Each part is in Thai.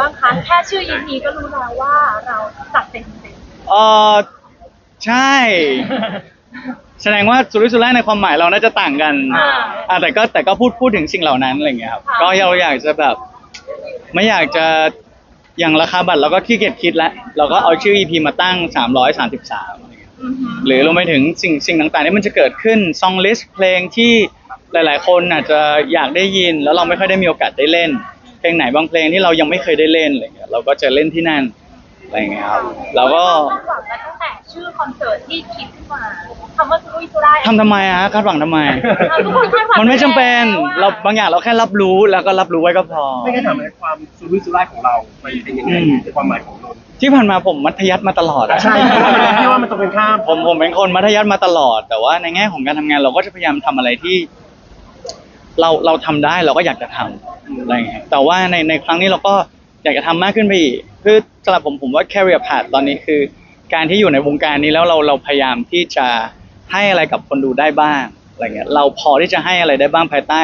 บ้างคะแค่ชื่อ EP ก็รู้แล้วว่าเราจัดเต็มจริงเออใช่ แสดงว่าสุรุ่ยสุร่ายในความหมายเราน่าจะต่างกันอ่าอ่าแต่ก็แต่ก็พูดพูดถึงสิ่งเหล่านั้นอะไรเงี้ยครับค่ะก็เราอยากจะแบบ ไม่อยากจะอย่างราคาบัตรเราก็ขี้เกียจคิดแล้วเราก็เอาชื่อ EP มาตั้ง 333อะไรเงี้ยอือหือหรือรวมไปถึงสิ่งสิ่งต่างๆที่มันจะเกิดขึ้นซองลิสต์เพลงที่หลาย ๆ คนอาจจะอยากได้ยิน แล้วเราไม่ค่อยได้มีโอกาสได้เล่น เพลงไหนบางเพลงที่เรายังไม่เคยได้เล่นอะไรเงี้ยเราก็จะเล่นที่นั่นอะไรเงี้ยครับเราก็คาดหวังกันตั้งแต่ชื่อคอนเสิร์ตที่คิดขึ้นมาคำว่าสุรุ่ยสุร่ายทำทำไมอะคาดหวังทำไมเอาทุกคนคาดหวังมันไม่จำเป็นแล้วอะเราบางอย่างเราแค่รับรู้แล้วก็รับรู้ไว้ก็พอ ไม่งั้นถามในความสุรุ่ยสุร่ายของเรามันเป็นยังไงอืม ในความหมายของนนท์ที่ผ่านมาผมมัธยัสถ์มาตลอดอะใช่พี่ว่ามันตรงกันข้ามผมผมเป็นคนมัธยัสถ์มาตลอด แต่ว่าในแง่ของการทำงานเราก็จะพยายามทำอะไรที่ เราเราทำได้เราก็อยากจะทำอะไรเงี้ยแต่ว่าในในครั้งนี้เราก็อยากจะทำมากขึ้นไปอีกคือสำหรับผมผมว่า career path ตอนนี้คือ การที่อยู่ในวงการนี้แล้วเราเราพยายามที่จะให้อะไรกับคนดูได้บ้างอะไรเงี้ยเราพอที่จะให้อะไรได้บ้างภายใต้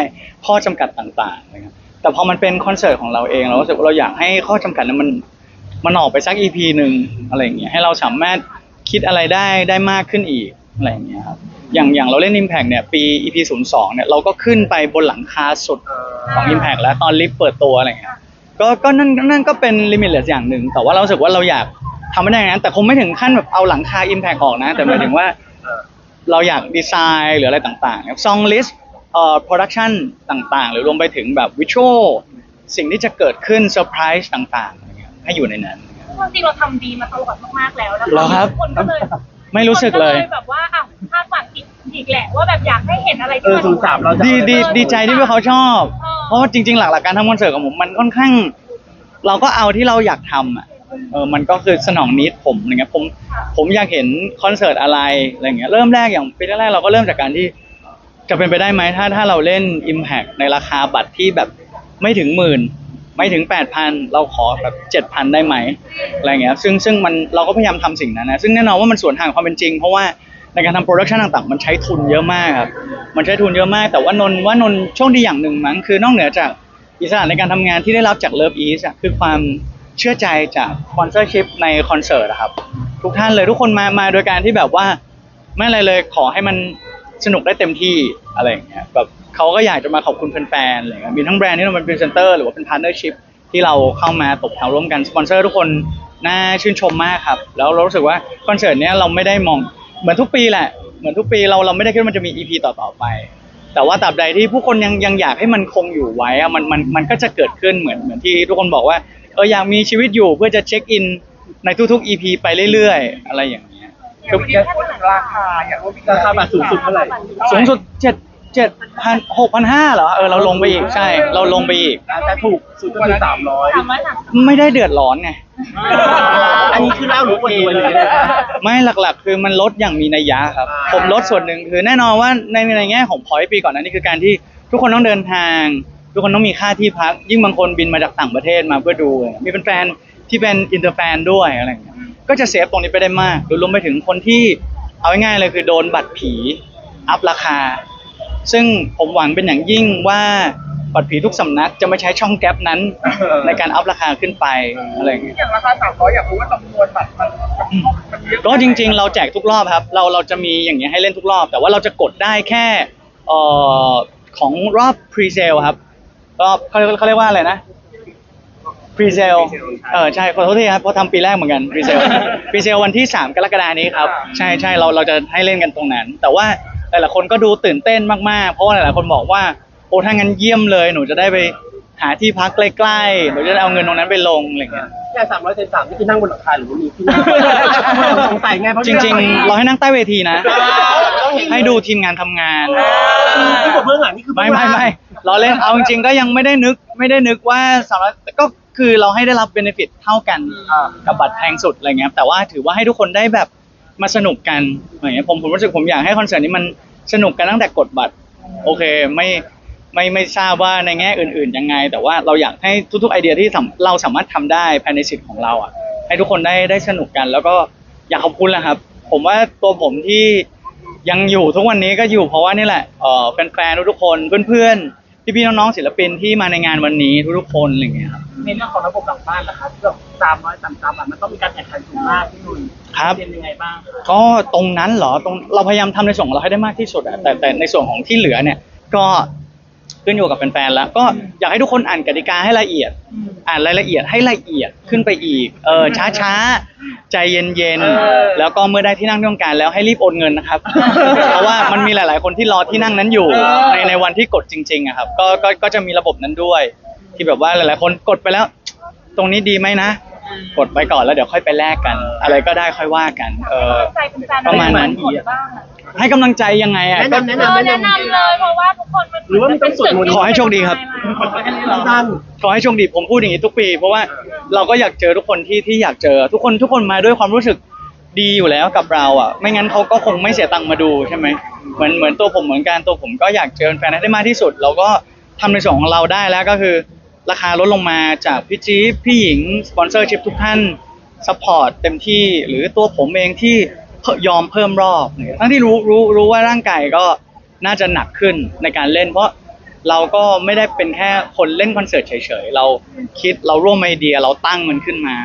ข้อจำกัดต่างๆอะไรเงี้ยแต่พอมันเป็นคอนเสิร์ตของเราเองเรารู้สึกว่าเราอยากให้ข้อจำกัดนั้นมันมันออกไปสัก EP หนึ่งอะไรอย่างเงี้ยให้เราสามารถคิดอะไรได้ได้มากขึ้นอีกอะไรอย่างเงี้ยครับ อย่างอย่างเราเล่น Impact เนี่ยปี EP 0 2เนี่ยเราก็ขึ้นไปบนหลังคาสุดของ Impact แล้วตอนลิฟต์เปิดตัวอะไรเงี้ยก็ก็นั่นนั่นก็เป็นลิมิตเลสอย่างหนึ่งแต่ว่าเรารู้สึกว่าเราอยากทำไม่ได้อย่างนั้น แต่คงไม่ถึงขั้นแบบเอาหลังคา Impact ออกนะ แต่หมายถึงว่าเราอยากดีไซน์หรืออะไรต่างๆครับซองลิสต์เอ่อโปรดักชันต่างๆ หรือรวมไปถึงแบบวิชวลสิ่งที่จะเกิดขึ้นเซอร์ไพรส์ต่างๆอะไรเงี้ยให้อยู่ในนั้นความจริงเราทำดีมาตลอดมากๆแล้วนะะเหรอครับ ทุกคนก็เลย ไม่รู้สึกเลย คนแบบว่าอ้าวคาดหวังอีกอีกแหละว่าแบบอยากให้เห็นอะไรเออศูนย์สามเราจะดีดีดีใจที่พวกเขาชอบ เออ เพราะว่าจริง ๆ หลักๆการทำคอนเสิร์ตของผมมันค่อนข้าง เราก็เอาที่เราอยากทำอะเออมันก็คือสนองนิดผมอะไรเงี้ยผมผมอยากเห็นคอนเสิร์ตอะไรอะไรเงี้ยเริ่มแรกอย่างปีแรกๆเราก็เริ่มจากการที่ จะเป็นไปได้ไหมถ้าถ้าเราเล่น Impact ในราคาบัตรที่แบบไม่ถึงหมื่น ไม่ถึงแปดพันเราขอแบบเจ็ดพันได้ไหมอะไรเงี้ยซึ่งซึ่งมันเราก็พยายามทำสิ่งนั้นนะซึ่งแน่นอนว่ามันสวนทางความเป็นจริง เพราะว่าในการทำโปรดักชันต่างๆ มันใช้ทุนเยอะมากครับมันใช้ทุนเยอะมาก แต่ว่านนทว่านนท์โชคดีอย่างหนึ่งมั้งคือนอกเหนือจากอิสระในการทำงานที่ได้รับจาก Love East อะคือความเชื่อใจจากสปอนเซอร์ชิพในคอนเสิร์ตอะครับ ทุกท่านเลยทุกคนมามาโดยการที่แบบว่าไม่อะไรเลยขอให้มันสนุกได้เต็มที่อะไรอย่างเงี้ยแบบ เขาก็อยากจะมาขอบคุณแฟนๆอะไรเงี้ยมีทั้งแบรนด์ที่เราเป็นพรีเซนเตอร์หรือว่าเป็นพาร์ทเนอร์ชิพที่เราเข้ามาตบแถวร่วมกันสปอนเซอร์ทุกคนน่าชื่นชมมากครับ แล้วเรารู้สึกว่าคอนเสิร์ตเนี้ยเราไม่ได้มองเหมือนทุกปีแหละ เหมือนทุกปีเราเราไม่ได้คิดว่ามันจะมี EP ต่อๆไป แต่ว่าตราบใดที่ผู้คนยังยังอยากให้มันคงอยู่ไว้อะมันมันมันก็จะเกิดขึ้นเหมือนเหมือนที่ทุกคนบอกว่าเอออยากมีชีวิตอยู่เพื่อจะเช็คอินในทุกๆ EP ไปเรื่อยๆ อะไรอย่างเงี้ยคืออยากพูดถึงราคาอยากรู้ราคาบัตรสูงสุดเท่าไหร่สูงสุดเจ็ด เจ็ดพันหกพันห้าเหรอเออเราลงไปอีกใช่ เราลงไปอีก แต่ถูกสุดก็คือสามร้อยถามว่าหนักไม่ได้เดือดร้อนไง อันนี้คือเล่าหรืออวดรวยหรือยังไงไม่หลักๆ คือมันลดอย่างมีนัยยะครับอ่าผมลดส่วนหนึ่งคือแน่นอนว่าในในแง่ของพอยปีก่อนหนั้านนี่คือการที่ทุกคนต้องเดินทาง ทุกคนต้องมีค่าที่พัก ยิ่งบางคนบินมาจากต่างประเทศมาเพื่อดูมีเป็นแฟนที่เป็นอินเตอร์แฟนด้วยอะไรอย่างเงี้ยก็จะเซฟตรงนี้ไปได้มากหรือรวมไปถึงคนที่เอาง่ายๆเลยคือโดนบัตรผีอัพราคา ซึ่งผมหวังเป็นอย่างยิ่งว่าบัตรผีทุกสำนักจะไม่ใช้ช่องแก๊ปนั้น ในการอัพราคาขึ้นไปอะไรอย่างเงี้ยอย่างราคาสามร้อยอยากรู้ว่าจำนวนบัตรมันมันเยอะก็จริง ๆ เราแจกทุกรอบครับ เราเราจะมีอย่างเงี้ยให้เล่นทุกรอบ แต่ว่าเราจะกดได้แค่เอ่อของรอบ pre sale ครับรอบเขาเรียกเขาเรียกว่าอะไรนะ pre sale เออใช่ขอโทษทีครับเพราะทำปีแรกเหมือนกัน pre sale pre sale วันที่ 3 กรกฎานี้ครับ ใช่ใช่เราเราจะให้เล่นกันตรงนั้น แต่ว่า หลายๆคนก็ดูตื่นเต้นมากๆ เพราะว่าหลายๆคนบอกว่าโอ้ถ้างั้นเยี่ยมเลยหนูจะได้ไปหาที่พักใกล้ๆหนูจะได้เอาเงินตรงนั้นไปลงอะไรอย่างเงี้ยอย่างสามร้อยเซนสามนี่คือนั่งบนหลังคาหรือว่ามีที่นั่งสงสัยไงเพราะจริง ๆ เราให้นั่งใต้เวทีนะ ให้ดูทีมงานทำงาน ที่ผมเบื้องหลังนี่คือไม่ไม่ไม่เราเล่นเอาจริงๆก็ยังไม่ได้นึกไม่ได้นึกว่าสำหรับก็คือเราให้ได้รับเบนฟิตเท่ากันกับบัตรแพงสุดอะไรเงี้ยแต่ว่าถือว่าให้ทุกคนได้แบบ มาสนุกกันอย่างเงี้ยผมผมรู้สึกผมอยากให้คอนเสิร์ตนี้มันสนุกกันตั้งแต่กดบัตร โอเคไม่ไม่ไม่ทราบว่าในแง่อื่นๆยังไง แต่ว่าเราอยากให้ทุกๆไอเดียที่เราสามารถทำได้ภายในสิทธิ์ของเราอะ ให้ทุกคนได้ได้สนุกกัน แล้วก็อยากขอบคุณแหละครับ ผมว่าตัวผมที่ยังอยู่ทุกวันนี้ก็อยู่เพราะว่านี่แหละเอ่อแฟนๆทุกๆคนเพื่อนๆพี่ๆน้องๆศิลปินที่มาในงานวันนี้ทุกๆคนอะไรอย่างเงี้ยครับ ในเรื่องของระบบหลังบ้านนะครับแบบสามร้อยสามสามบาทมันต้องมีการแข่งขันสูงมากพี่นุ่นครับ เป็นยังไงบ้างครับก็ตรงนั้นเหรอตรงเราพยายามทำในส่วนของเราให้ได้มากที่สุดอะแต่แต่ในส่วนของที่เหลือเนี่ย ก็ขึ้นอยู่กับแฟนๆแล้ว ก็อยากให้ทุกคนอ่านกติกาให้ละเอียดอ่านรายละเอียดให้ละเอียดขึ้นไปอีก เออช้าช้าๆ ใจเย็นๆแล้วก็เมื่อได้ที่นั่งที่ต้องการแล้วให้รีบโอนเงินนะครับ เพราะว่ามันมีหลาย ๆ คนที่รอที่นั่งนั้นอยู่ ในในวันที่กดจริงๆอะครับ ก็ก็ก็จะมีระบบนั้นด้วย ที่แบบว่าหลายๆ คนกดไปแล้ว ตรงนี้ดีไหมนะ กดไปก่อนแล้วเดี๋ยวค่อยไปแลกกัน อะไรก็ได้ค่อยว่ากัน เออ ใจเป็นแฟนประมาณนั้น ผลบ้างอะให้กำลังใจยังไงอะแนะก็นำแนะเอนำอแนะแนะนำนำเลยเพราะว่าทุกคนมันหรือว่ามันต้องสวดมนต์ ขอให้โชคดีครับ สั้นขอให้โชคดีผมพูดอย่างนี้ทุกปี เพราะว่าเราก็อยากเจอทุกคนที่ที่อยากเจอ ทุกคนทุกคนมาด้วยความรู้สึกดีอยู่แล้วกับเราอะ ไม่งั้นเขาก็คงไม่เสียตังค์มาดูใช่ไหมเหมือนเหมือนตัวผมเหมือนกันตัวผมก็อยากเจอแฟนให้ได้มากที่สุด เราก็ทำในส่วนของเราได้แล้วก็คือ ราคาลดลงมาจากพี่จี๊บพี่หญิงสปอนเซอร์ชิพทุกท่านสปอร์ตเต็มที่หรือตัวผมเองที่ยอมเพิ่มรอบเนี่ยทั้งที่รู้รู้รู้ว่าร่างกายก็น่าจะหนักขึ้นในการเล่น เพราะเราก็ไม่ได้เป็นแค่คนเล่นคอนเสิร์ตเฉยๆ เราคิดเราร่วมไอเดียเราตั้งมันขึ้นมา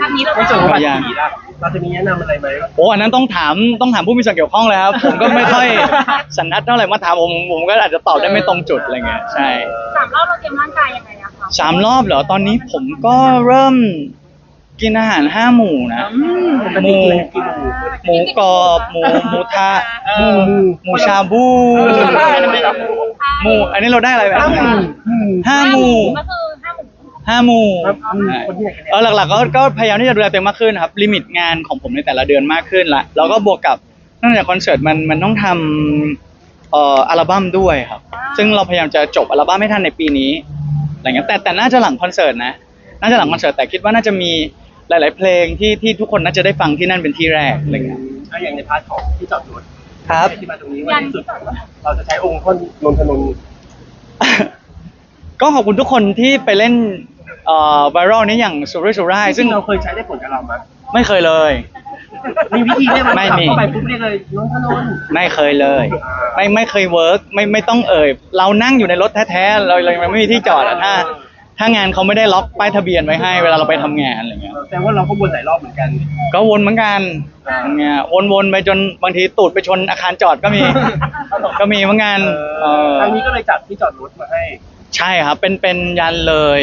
ทางนี้เราในได้ส่วนของบัตรอย่างผีล่ะเราจะมีแนะนำอะไรไหมโอ้อันนั้นต้องถามต้องถามผู้มีส่วนเกี่ยวข้องเลยครับ ผมก็ไม่ค่อยสันทัดเท่าไหร่มาถามผมผมก็อาจจะตอบได้ไม่ตรงจุดอะไรเงี้ยใช่สามรอบเราเตรียมร่างกายยังไงอะคะสามรอบเหรอตอนนี้ผมก็เริ่มกินอาหารห้าหมู่นะปกหติมูกินกี่หมูหมูกรอบหมูหมูทะหมูหมูหมูชาบูเออหมูอันนี้เราได้อะไรไปห้าหมูห้าหมู่ก็คือ ห้าหมู่ห้าหมู่ครับคนที่ไหนกันเนี่ยเออหลักๆก็ก็พยายามที่จะดูแลตัวเองมากขึ้นครับลิมิตงานของผมในแต่ละเดือนมากขึ้นละแล้วก็บวกกับเนื่องจากคอนเสิร์ตมันมันต้องทำเอ่ออัลบั้มด้วยครับ ซึ่งเราพยายามจะจบอัลบั้มให้ทันในปีนี้อะไรเงี้ยแต่แต่น่าจะหลังคอนเสิร์ตนะน่าจะหลังคอนเสิร์ตแต่คิดว่าน่าจะมีหลาย ๆ เพลงที่ที่ทุกคนน่าจะได้ฟังที่นั่นเป็นที่แรกอะไรเงี้ยถ้าอย่างในพาร์ทของที่จอดรถครับที่มาตรงนี้วันที่สุดเราจะใช้องค์พ่นนนทนนท์ก็ขอบคุณทุกคนที่ไปเล่น เอ่อไวรัลนี้อย่างสุรุ่ยสุร่ายซึ่ซึ่งงเราเคยใช้ได้ผลกับเราไหมไม่เคยเลย มีวิธีได้ไหมไม่มี เข้าไปปุ๊บเรียกเลยนนทนนท์ไม่เคยเลย ไม่ไม่เคยเวิร์กไม่ไม่ต้องเอ่ยเรานั่งอยู่ในรถแท้ๆเราเรายังไม่มีที่จอดอะถ้า ถ้างานเขาไม่ได้ล็อกป้ายทะเบียนไว้ให้เวลาเราไปทำงานอะไรเงี้ยแต่ว่าเราก็วนหลายรอบเหมือนกันก็วนเหมือนกันเนี่ยวนๆไปจนบางทีตูดไปชนอาคารจอดก็มี ก็มีเหมือนกันเออ ทางนี้ก็เลยจัดที่จอดรถมาให้ ใช่ครับ เป็นเป็นยันเลย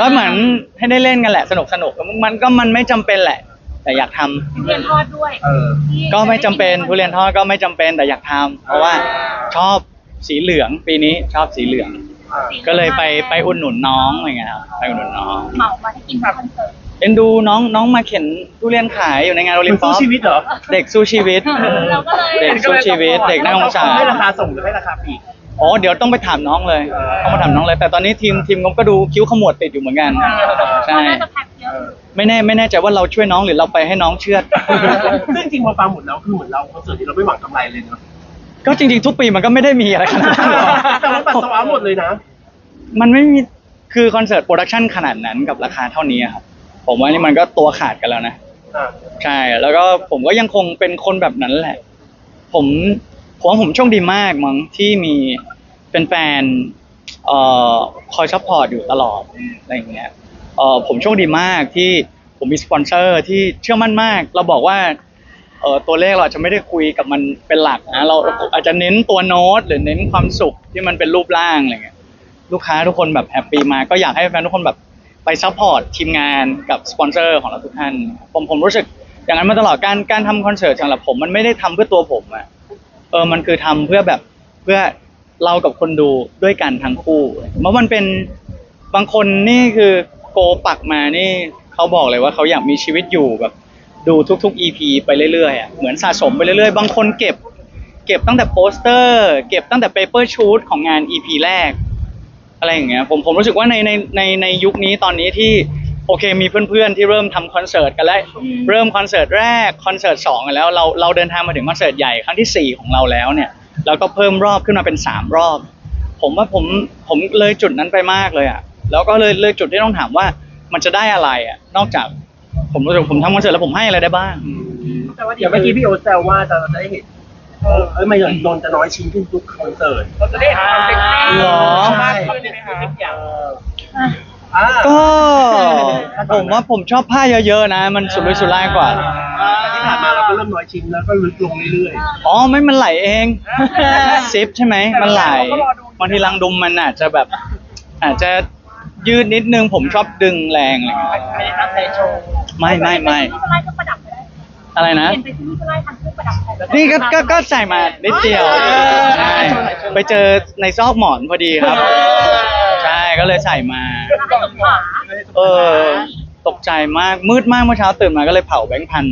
ก็เหมือนให้ได้เล่นกันแหละสนุกสนุกมันก็มันไม่จำเป็นแหละ แต่อยากทำเรียนทอดด้วยเออที่ก็ไม่จำเป็นทุเรียนทอดก็ไม่จำเป็นแต่อยากทำเพราะว่าชอบสีเหลืองปีนี้ชอบสีเหลือง อ่าก็เลยไปไปอุดหนุนน้องอะไรเงี้ยครับไปอุดหนุนน้องเหมามาที่กินคอนเสิร์ตเอ็นดูน้องน้องมาเข็นทุเรียนขายอยู่ในงานโอลิมมันปิสู้กชีวิตเหรอเด็กสู้ชีวิต เราก็เลยเด็กสู้ชีวิตเด็กน่าสงสารให้ราคาส่งหรือให้ราคาปลีก อ๋อเดี๋ยวต้องไปถามน้องเลยเออต้องมาถามน้องเลย แต่ตอนนี้ทีมทีมงบก็ดูคิ้วขมวดติดอยู่เหมือนกันใช่เขาน่าจะแพ็คเยอะไม่แน่ไม่แน่ใจว่าเราช่วยน้องหรือเราไปให้น้องเชือด ซึ่งจริงพอฟังหมดแล้วคือเหมือนเราคอนเสิร์ตนี้เราไม่หวังกำไรเลยเนาะก็จริงๆ ทุกปีมันก็ไม่ได้มีอะไรขนาดนั้นหรอกแต่ว่าปัสสาวะหมดเลยนะ มันไม่มีคือคอนเสิร์ตโปรดักชันขนาดนั้นกับราคาเท่านี้อะครับผมว่านี่มันก็ตัวขาดกันแล้วนะ อ่าใช่แล้วก็ผมก็ยังคงเป็นคนแบบนั้นแหละ ผม ผมว่าผมโชคดีมากมั้งที่มีเป็นแฟนๆเอ่อคอยซัพพอร์ตอยู่ตลอดอะไรอย่างเงี้ยเอ่อผมโชคดีมากที่ผมมีสปอนเซอร์ที่เชื่อมั่นมาก เราบอกว่าเอ่อตัวเลขเราอาจจะไม่ได้คุยกับมันเป็นหลักนะเราอาจจะเน้นตัวโน้ต หรือเน้นความสุขที่มันเป็นรูปร่างอะไรเงี้ยลูกค้าทุกคนแบบแฮปปี้มากก็อยากให้แฟนทุกคนแบบไปซัพพอร์ตทีมงานกับสปอนเซอร์ของเราทุกท่าน ผมผมรู้สึกอย่างนั้นมาตลอดการการทำคอนเสิร์ตสำหรับผมมันไม่ได้ทำเพื่อตัวผมอะ เออมันคือทำเพื่อแบบเพื่อเรากับคนดูด้วยกันทั้งคู่เพราะมันเป็นบางคนนี่คือโกปักมานี่เขาบอกเลยว่าเขาอยากมีชีวิตอยู่แบบ ดูทุกๆ EP ไปเรื่อยๆอะเหมือนสะสมไปเรื่อยๆ บางคนเก็บ เก็บตั้งแต่โปสเตอร์ เก็บตั้งแต่เปเปอร์ชูตของงาน EP แรก อะไรอย่างเงี้ยผมผมรู้สึกว่าในในในในยุคนี้ตอนนี้ที่ โอเคมีเพื่อนๆที่เริ่มทำคอนเสิร์ตกันแล้วเริ่มคอนเสิร์ตแรกคอนเสิร์ตสองกันแล้วเราเราเดินทางมาถึงคอนเสิร์ตใหญ่ครั้งที่สี่ของเราแล้วเนี่ยแล้วก็เพิ่มรอบขึ้นมาเป็นสามรอบ ผมว่าผมผมเลยจุดนั้นไปมากเลยอะแล้วก็เลยเลยจุดที่ต้องถามว่ามันจะได้อะไรอะนอกจากผมรู้สึกผมทำคอนเสิร์ตแล้วผมให้อะไรได้บ้างอย่างเมื่อกี้พี่โอ๊ตแซวว่าจะจะได้เห็นเออเอ้ยไม่นนท์จะน้อยชิ้นขึ้นทุกคอนเสิร์ตเราจะได้เห็นความเป็นหรอไหมคะอย่างอะ อ่า ก็ผมว่าผมชอบผ้าเยอะๆนะ มันสุรุ่ยสุร่ายกว่า แต่ที่ผ่านมาเราก็เริ่มน้อยชิ้นแล้วก็ลึกลงเรื่อยอ๋อไม่มันไหลเองซิปใช่ไหมมันไหลบางทีรังดุมมันอาจจะแบบ อาจจะยืดนิดนึงผมชอบดึงแรงอะไรเงี้ยๆไม่ได้ตั้งใจโชว์ ไม่ไม่ไม่เป็นที่สไลด์เครื่องประดับไปได้อะไรนะ เปลี่ยนไปที่สไลด์ทำเครื่องประดับแทนนี่ก็ก็ก็ใส่มานิดเดียวใช่ไปเจอในซอกหมอนพอดีครับ ใช่ก็เลยใส่มา ให้สมขาเออ ตกใจมากมืดมากเมื่อเช้าตื่นมาก็เลยเผาแบงค์พัน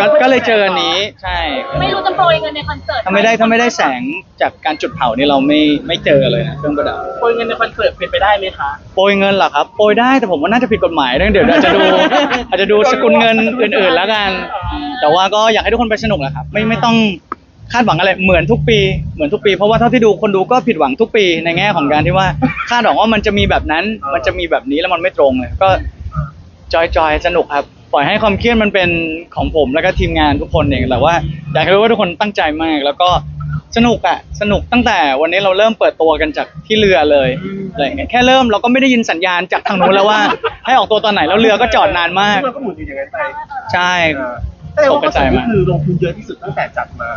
ก็ก็เลยเจออันนี้ ใช่ไม่รู้จะโปรยเงินในคอนเสิร์ตถ้าไม่ได้ถ้าไม่ได้แสงจากการจุดเผานี่เราไม่ไม่เจอเลยนะเครื่องประดับโปรยเงินในคอนเสิร์ตเป็นไปได้ไหมคะโปรยเงินเหรอครับโปรยได้แต่ผมว่าน่าจะผิดกฎหมายนะเดี๋ยวอาจจะดูอาจจะดูสกุลเงินอื่นๆแล้วกัน แต่ว่าก็อยากให้ทุกคนไปสนุกแหละครับ ไม่ไม่ต้อง คาดหวังอะไรเหมือนทุกปีเหมือนทุกปี เพราะว่าเท่าที่ดูคนดูก็ผิดหวังทุกปีในแง่ของการที่ว่าคาดหวังว่ามันจะมีแบบนั้น มันจะมีแบบนี้แล้วมันไม่ตรงเลยก็จอยจอยๆสนุกครับปล่อยให้ความเครียดมันเป็นของผมแล้วก็ทีมงานทุกคนเองแต่ว่าอยากให้รู้ว่าทุกคนตั้งใจมาก แล้วก็สนุกอะสนุกตั้งแต่วันนี้เราเริ่มเปิดตัวกันจากที่เรือเลยอะไรอย่างเงี้ยแค่เริ่มเราก็ไม่ได้ยินสัญญาณจากทางนู้นแล้วว่า ให้ออกตัวตอนไหนแล้วเรือก็จอดนานมากซึ่งเราก็หมุนอยู่อย่างนั้นไปใช่แสดงว่าคอนเสิร์ตนี่คือลงทุนเยอะที่สุดตั้งแต่จัดมา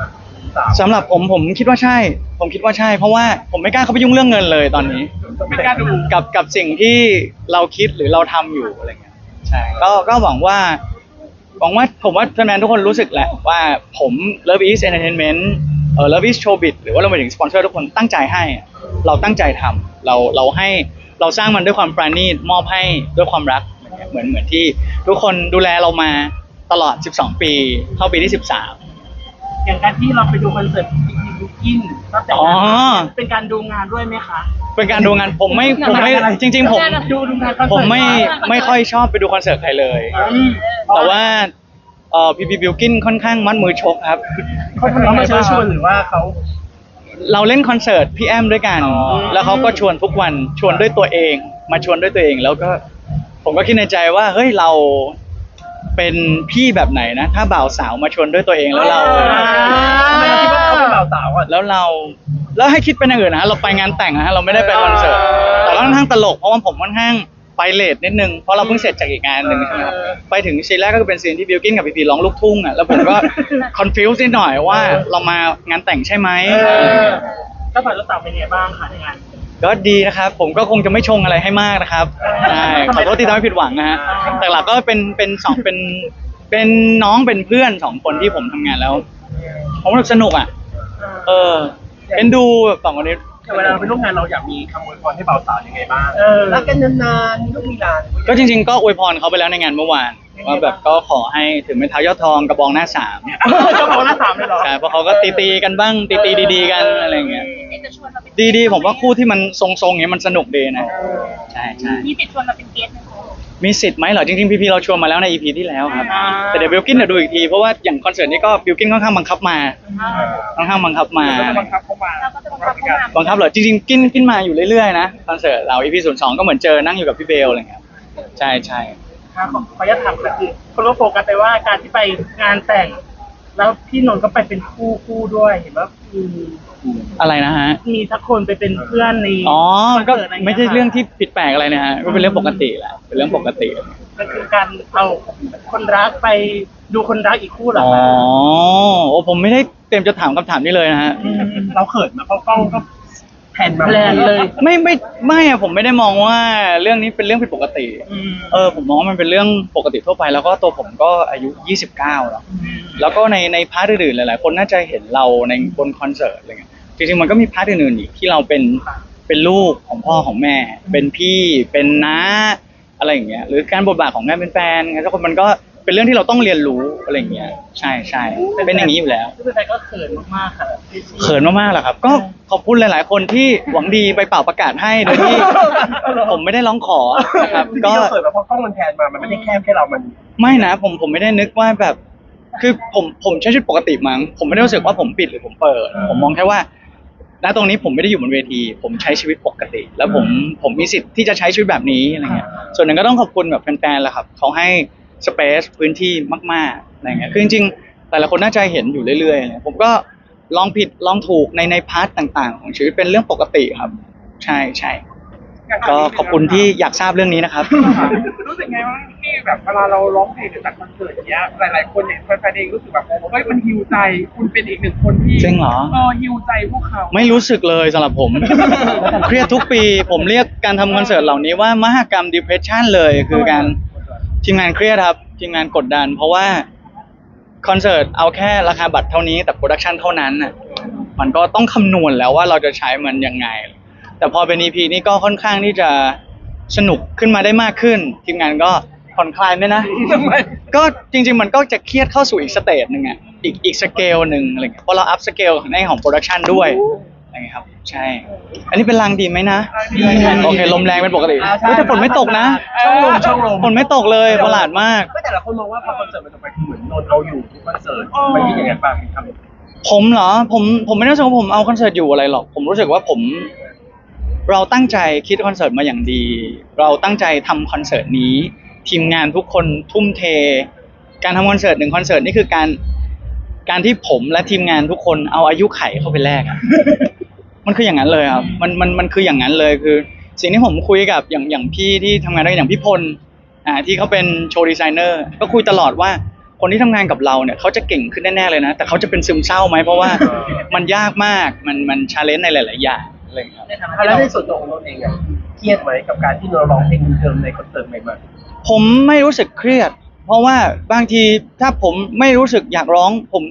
สามสำหรับผมผมคิดว่าใช่ ผมคิดว่าใช่ เพราะว่าผมไม่กล้าเข้าไปยุ่งเรื่องเงินเลยตอนนี้ ไม่กล้าดูกับกับสิ่งที่เราคิดหรือเราทำอยู่อะไรเงี้ยใช่ก็ก็หวังว่าหวังว่าผมว่าแฟนๆทุกคนรู้สึกแหละว่าผม Love is Entertainment เอ่อ Love is Showbiz หรือว่าเราไปถึงสปอนเซอร์ทุกคนตั้งใจให้ เราตั้งใจทำเราเราให้เราสร้างมันด้วยความปราณีตมอบให้ด้วยความรักเหมือนเหมือนที่ทุกคนดูแลเรามาตลอด 12 ปี เข้าปีที่ 13 อย่างการที่เราไปดูคอนเสิร์ตอีกทีบุกินตั้งแต่อ๋อ เป็นการดูงานด้วยไหมคะเป็นการดูงานผมไม่ผมไม่จริง ๆ ผม ดูดูงานคอนเสิร์ตผมไม่ไม่ค่อยชอบไปดูคอนเสิร์ตใครเลย อืมแต่ว่าเอ่อพีพีบิวกินค่อนข้างมัดมือชกครับ เขาเขามาเชิญชวนหรือว่าเขา เราเล่นคอนเสิร์ตพี่แอมด้วยกัน อ๋อ แล้วเขาก็ชวนทุกวันชวนด้วยตัวเอง มาชวนด้วยตัวเอง แล้วก็ผมก็คิดในใจว่าเฮ้ยเรา เป็นพี่แบบไหนนะ ถ้าบ่าวสาวมาชวนด้วยตัวเองแล้วเราทำไมเราคิดว่าเขาเป็นบ่าวสาวอะ แล้วเราแล้วให้คิดเป็นอย่างอื่นนะฮะเราไปงานแต่งนะฮะเราไม่ได้ไปคอนเสิร์ตแต่ก็ค่อนข้างตลกเพราะว่าผมค่อนข้างไปเลทนิดนึงเพราะเราเพิ่งเสร็จจากอีกงานหนึ่งใช่ไหมครับเออไปถึงซีนแรกก็คือเป็นซีนที่บิวกินกับพีพีร้องลูกทุ่งอะแล้วผมก็ คอนฟิวส์นิดหน่อยว่าเรามางานแต่งใช่ไหม ถ้าผ่านรถสาวเป็นไงบ้างคะในงาน ก็ดีนะครับ ผมก็คงจะไม่ชงอะไรให้มากนะครับใช่ขอโทษที่ทำให้ผิดหวังนะฮะแต่หลักก็เป็นเป็นสองเป็นเป็นน้องเป็นเพื่อนสองคนที่ผมทำงานแล้วผมรู้สึกสนุกอะ เออเป็นดูแบบสองคนนี้แต่เวลาเราไปร่วมงานเราอยากมีคำอวยพรให้บ่าวสาวยังไงบ้างรักกันนานๆมีลูกมีหลาน ก็จริง ๆ ก็อวยพรเขาไปแล้วในงานเมื่อวาน ว่าแบบก็ขอให้ถึงไม้เท้ายอดทองกระบองหน้าสามเจ้าของหน้าสามเลยเหรอใช่เพราะเขาก็ตีตีๆกันบ้างตีตีๆดีๆกันอะไรอย่างเงี้ยมีสิทธิ์จะชวนมาเป็นดีๆ ผมว่าคู่ที่มันทรงๆอย่างเงี้ยมันสนุกดีนะใช่ใช่มีสิทธิ์ชวนมาเป็นเกสต์ไหมคะมีสิทธิ์ไหมเหรอจริงๆพีพีเราชวนมาแล้วใน EP ที่แล้วครับแต่เดี๋ยวบิลกินเดี๋ยวดูอีกทีเพราะว่าอย่างคอนเสิร์ตนี้ก็บิลกินค่อนข้างบังคับมาค่อนข้างบังคับมาบังคับเข้ามาเราก็จะบังคับเข้ามาบังคับเหรอจริงๆกินกินมาอยู่เรื่อยๆนะคอนเสิร์ตเรา EP ศูนย์สองก็เหมือนเจอนั่งอยู่กับพี่เบลอะไรเงี้ยใช่ใช่ ครับขอขออนุญาตถามก็คือคนก็โฟกัสไปว่าการที่ไปงานแต่ง แล้วพี่นนท์ก็ไปเป็นคู่คู่ด้วยเห็นว่ามีอะไรนะฮะ มีทักคนไปเป็นเพื่อนในอ๋อ ก็คอนสิร์ตอะรงี้ยไม่ใช่เรื่องที่ผิดแปลกอะไรนะฮะ ก็เป็นเรื่องปกติแหละ เป็นเรื่องปกติ ก็คือการเอาคนรักไปดูคนรักอีกคู่เหรออ๋อคะโอ้ผมไม่ได้เตรียมจะถามคำถามนี้เลยนะฮะ เราเขินมาเพราะกล้องก็ แผ่นมาแพลนเลย ไม่ไม่ไม่อะผมไม่ได้มองว่าเรื่องนี้เป็นเรื่องผิดปกติเออผมมองว่ามันเป็นเรื่องปกติทั่วไปแล้วก็ตัวผมก็อายุ 29 แล้ว แล้วก็ในในพาร์ทอื่นๆหลายๆ คนน่าจะเห็นเราในบนคอนเสิร์ตอะไรเงี้ยจริงๆมันก็มีพาร์ทอื่นๆอีกที่เราเป็นเป็นลูกของพ่อของแม่ เป็นพี่เป็นน้าอะไรอย่างเงี้ยหรือการบทบาทของการเป็นแฟนไงทุกคนมันก็ เป็นเรื่องที่เราต้องเรียนรู้อะไรอย่างเงี้ยใช่ใช่เป็นอย่างนี้อยู่แล้วคือแฟนก็เขินมากๆค่ะเขินมากๆแหละครับ ก็ขอบคุณหลาย ๆ คนที่หวังดีไปเป่าประกาศให้โดยที่ผมไม่ได้ร้องขอนะครับก็ก็เขินมาเพราะกล้องมันแพนมามันไม่ได้แคบแค่เรามัน ไม่นะผมผมไม่ได้นึกว่าแบบ คือผมผมใช้ชีวิตปกติมั้งผมไม่ได้รู้สึกว่าผมปิดหรือผมเปิด ผมมองแค่ว่าณตรงนี้ผมไม่ได้อยู่บนเวที ผมใช้ชีวิตปกติ แล้วผมผมมีสิทธิ์ที่จะใช้ชีวิตแบบนี้อะไรเงี้ยส่วนหนึ่งก็ต้องขอบคุณแบบแฟนๆแหละครับเขาให้ สเปซพื้นที่มากๆอะไรเงี้ยคือจริงๆแต่ละคนน่าจะเห็นอยู่เรื่อยๆเลยผมก็ลองผิดลองถูกในในพาร์ทต่าง ๆ ของชีวิตเป็นเรื่องปกติครับ ใช่ใช่ก็ขอบคุณที่อยากทราบเรื่องนี้นะครับรู้สึกไงว่างที่แบบเวลาเราร้องเพลงหรือจัดคอนเสิร์ตอย่างเงี้ยหลายๆคนเนี่ยแฟนๆเองรู้สึกแบบเฮ้ยมันฮิวใจคุณเป็นอีกหนึ่งคนที่จริงเหรอเออฮิวใจพวกเขา ไม่รู้สึกเลยสำหรับผมเครียดทุกปี ผมเรียกการทำคอนเสิร์ตเหล่านี้ว่ามหกรรม depression เลยคือการ ทีมงานเครียดครับทีมงานกดดัน เพราะว่าคอนเสิร์ตเอาแค่ราคาบัตรเท่านี้แต่โปรดักชันเท่านั้นน่ะมันก็ต้องคำนวณแล้วว่าเราจะใช้มันยังไง แต่พอเป็น EP นี้ก็ค่อนข้างที่จะสนุกขึ้นมาได้มากขึ้น ทีมงานก็ผ่อนคลายไหมนะก็จริง ๆ มันก็จะเครียดเข้าสู่อีกสเตจหนึ่งอะอีกอีกสเกลหนึ่งอะไรเงี้ยเพราะเราอัพสเกลในของโปรดักชันด้วย อะไรเงี้ยครับ ใช่ อันนี้เป็นลางดีไหมนะ โอเคลมแรงเป็นปกติเฮ้ยแต่ฝนไม่ตกนะช่องลมช่องลมฝนไม่ตกเลยประหลาดมาก ก็แต่ละคนมองว่าพอคอนเสิร์ตมันจบไปคือเหมือนนนท์เอาอยู่ทุกคอนเสิร์ตมันคิดอย่างนั้นป่ะทำผมเหรอ ผมผมไม่ได้รู้สึกว่าผมเอาคอนเสิร์ตอยู่อะไรหรอก ผมรู้สึกว่าผม เราตั้งใจคิดคอนเสิร์ตมาอย่างดี เราตั้งใจทำคอนเสิร์ตนี้ ทีมงานทุกคนทุ่มเท การทำคอนเสิร์ตหนึ่งคอนเสิร์ตนี่คือการการที่ผมและทีมงานทุกคนเอาอายุไขเข้าไปแลกอะ มันคืออย่างนั้นเลยครับมันมันมันคืออย่างนั้นเลยคือ สิ่งที่ผมคุยกับอย่างอย่างพี่ที่ทำงานด้วยกันอย่างพี่พลอ่าที่เขาเป็นโชว์ดีไซเนอร์ก็คุยตลอดว่าคนที่ทำงานกับเราเนี่ยเขาจะเก่งขึ้นแน่ๆเลยนะ แต่เขาจะเป็นซึมเศร้าไหมเพราะว่ามันยากมากมันมันชาเลนจ์ในหลาย ๆ อย่างอะไรอย่างเงี้ยครับแล้วในส่วนตัวของนนท์เองอะเครียดไหมกับการที่เราร้องเพลงเดิมในคอนเสิร์ตใหม่ผมไม่รู้สึกเครียด เพราะว่าบางทีถ้าผมไม่รู้สึกอยากร้องผม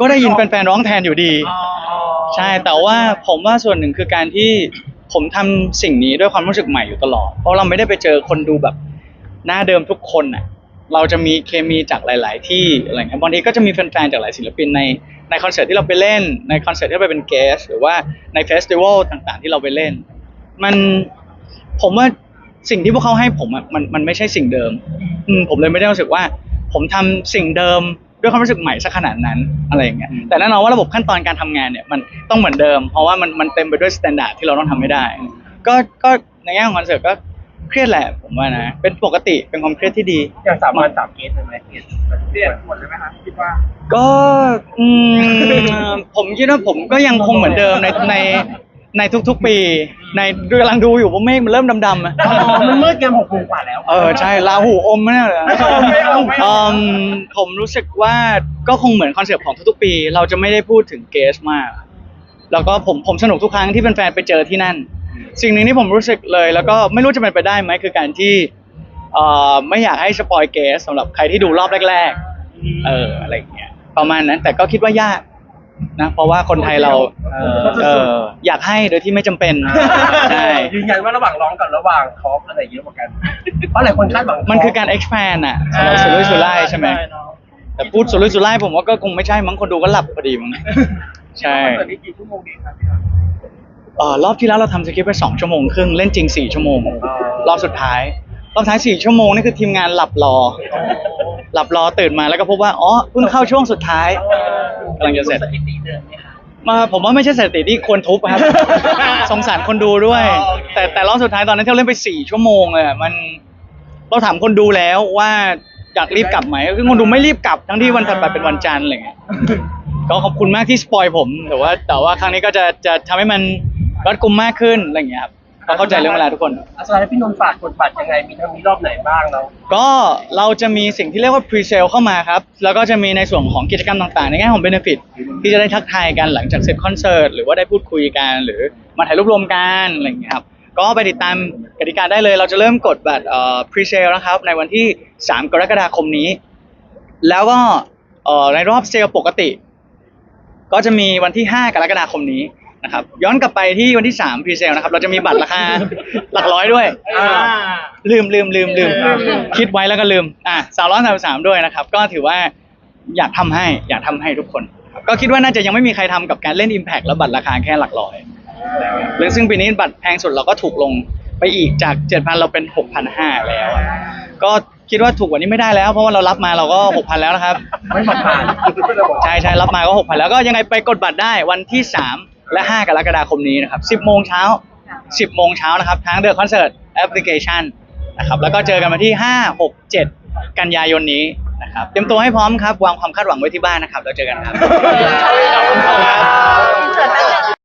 ก็ได้ยินแฟนๆร้องแทนอยู่ดี ใช่แต่ว่าผมว่าส่วนหนึ่งคือการที่ผมทำสิ่งนี้ด้วยความรู้สึกใหม่อยู่ตลอด เพราะเราไม่ได้ไปเจอคนดูแบบหน้าเดิมทุกคนน่ะเราจะมีเคมีจากหลาย ๆ ที่อะไรเงี้ยบางทีก็จะมีแฟนๆจากหลายศิลปินในในคอนเสิร์ตที่เราไปเล่นในคอนเสิร์ตที่เราไปเป็นเกสหรือว่าในเฟสติวัลต่างๆ ที่เราไปเล่น มันผมว่าสิ่งที่พวกเขาให้ผมอะมันมันไม่ใช่สิ่งเดิม อืมผมเลยไม่ได้รู้สึกว่า ผมทำสิ่งเดิม ด้วยความรู้สึกใหม่สักขนาดนั้นอะไรอย่างเงี้ยแต่แน่นอนว่าระบบขั้นตอนการทำงานเนี่ยมันต้องเหมือนเดิม เพราะว่ามันมันเต็มไปด้วยสแตนดาร์ดที่เราต้องทำให้ได้ ก็ก็ในแง่ของคอนเสิร์ตก็เครียดแหละผมว่านะเป็นปกติเป็นความเครียดที่ดีๆอย่างสามวันสามเกสใช่ไหมเครียดเปลี่ยนหมดเลยไหมคะคิดว่า ก็อืมผมคิดว่าผมก็ยังคงเหมือนเดิมในใน ในทุกๆปี ในกำลังดูอยู่ว่าเมฆมันเริ่มดำๆอะมันมืดเกินหกโมงกว่าแล้ว เออใช่ลาหูอมไม่ได้เลยไม่อมไม่อมไม่อมมผมรู้สึกว่าก็คงเหมือนคอนเซปต์ของทุกๆปี เราจะไม่ได้พูดถึงเกสมาก แล้วก็ผมผมสนุกทุกครั้งที่แฟนๆไปเจอที่นั่น สิ่งหนึ่งที่ผมรู้สึกเลย แล้วก็ไม่รู้จะเป็นไปได้ไหมคือการที่เอ่อไม่อยากให้สปอยเกสสำหรับใครที่ดูรอบแรก ๆ เอออะไรอย่างเงี้ยประมาณนั้นแต่ก็คิดว่ายาก นะเพราะว่าคนไทยเราเออเอออยากให้โดยที่ไม่จำเป็นใช่ยืนยันว่าระหว่างร้องกับระหว่างทอล์กอะไรเยอะกว่ากัน เพราะหลายคนคาดหวัง มันคือการ expand อะสำหรับสุรุ่ยสุร่ายใช่ไหมแต่พูดสุรุ่ยสุร่ายผมว่าก็คงไม่ใช่มั้งคนดูก็หลับพอดีมั้งใช่คอนเสิร์ตนี้กี่ชั่วโมงดีครับพี่ครับเออรอบที่แล้วเราทำสคริปต์ไปสองชั่วโมงครึ่งเล่นจริงสี่ชั่วโมง รอบสุดท้าย รอบท้ายสี่ชั่วโมงนี่คือทีมงานหลับรอ หลับรอตื่นมาแล้วก็พบว่าอ๋อเพิ่งเข้าช่วงสุดท้ายกำลังจะเสร็จสถิติเดิมไหมคะ มาผมว่าไม่ใช่สถิติที่ควรทุบครับ สงสารคนดูด้วย อ๋อโอเค แต่แต่รอบสุดท้ายตอนนั้นที่เราเล่นไปสี่ชั่วโมงเลยอะมันเราถามคนดูแล้วว่าอยากรีบกลับไหมคือคนดูไม่รีบกลับทั้งที่วันถัดไปเป็นวันจันทร์อะไรเงี้ยก็ขอบคุณมากที่สปอยผมแต่ว่าแต่ว่าครั้งนี้ก็จะจะทำให้มันรัดกุมมากขึ้นอะไรเงี้ยครับ ก็เข้าใจเรื่องเวลาทุกคน อาจารย์พี่นนท์ฝากกดบัตรยังไง มีทั้งมีรอบไหนบ้างแล้วก็เราจะมีสิ่งที่เรียกว่า pre-sale เข้ามาครับ แล้วก็จะมีในส่วนของกิจกรรมต่างๆ ในแง่ของ benefit ที่จะได้ทักทายกันหลังจากเสร็จคอนเสิร์ตหรือว่าได้พูดคุยกัน หรือมาถ่ายรูปรวมกันอะไรอย่างเงี้ยครับ ก็ไปติดตามกติกาได้เลย เราจะเริ่มกดบัตรเอ่อ pre-sale นะครับ ในวันที่ 3 กรกฎาคมนี้ แล้วก็เอ่อในรอบเซลล์ปกติ ก็จะมีวันที่ 5 กรกฎาคมนี้ นะครับย้อนกลับไปที่วันที่3 pre-sale นะครับเราจะมีบัตรราคาหลักร้อยด้วย อ่าลืมลืมลืมลืมลืม คิดไว้แล้วก็ลืมอะสาวร้อยสามสามด้วยนะครับ ก็ถือว่าอยากทำให้อยากทำให้ทุกคนครับก็คิดว่าน่าจะยังไม่มีใครทำกับการเล่น Impact แล้วบัตรราคาแค่หลักร้อยหรือซึ่งปีนี้บัตรแพงสุดเราก็ถูกลงไปอีกจากเจ็ดพันเราเป็นหกพันห้าแล้วอะก็คิดว่าถูกกว่านี้ไม่ได้แล้ว เพราะว่าเรารับมาเราก็หกพันแล้วนะครับ ไม่ผ่านผ่านใช่ใช่รับมาก็หกพันแล้วก็ยังไงไปกดบัตรได้วันที่สาม และห้ากรกฎาคมนี้นะครับสิบโมงเช้าสิบโมงเช้านะครับทางเดอะคอนเสิร์ตแอปพลิเคชันนะครับแล้วก็เจอกันวันที่ห้าหกเจ็ดกันยายนนี้นะครับเตรียมตัวให้พร้อมครับ วางความคาดหวังไว้ที่บ้านนะครับ แล้วเจอกันครับขอบคุณครับ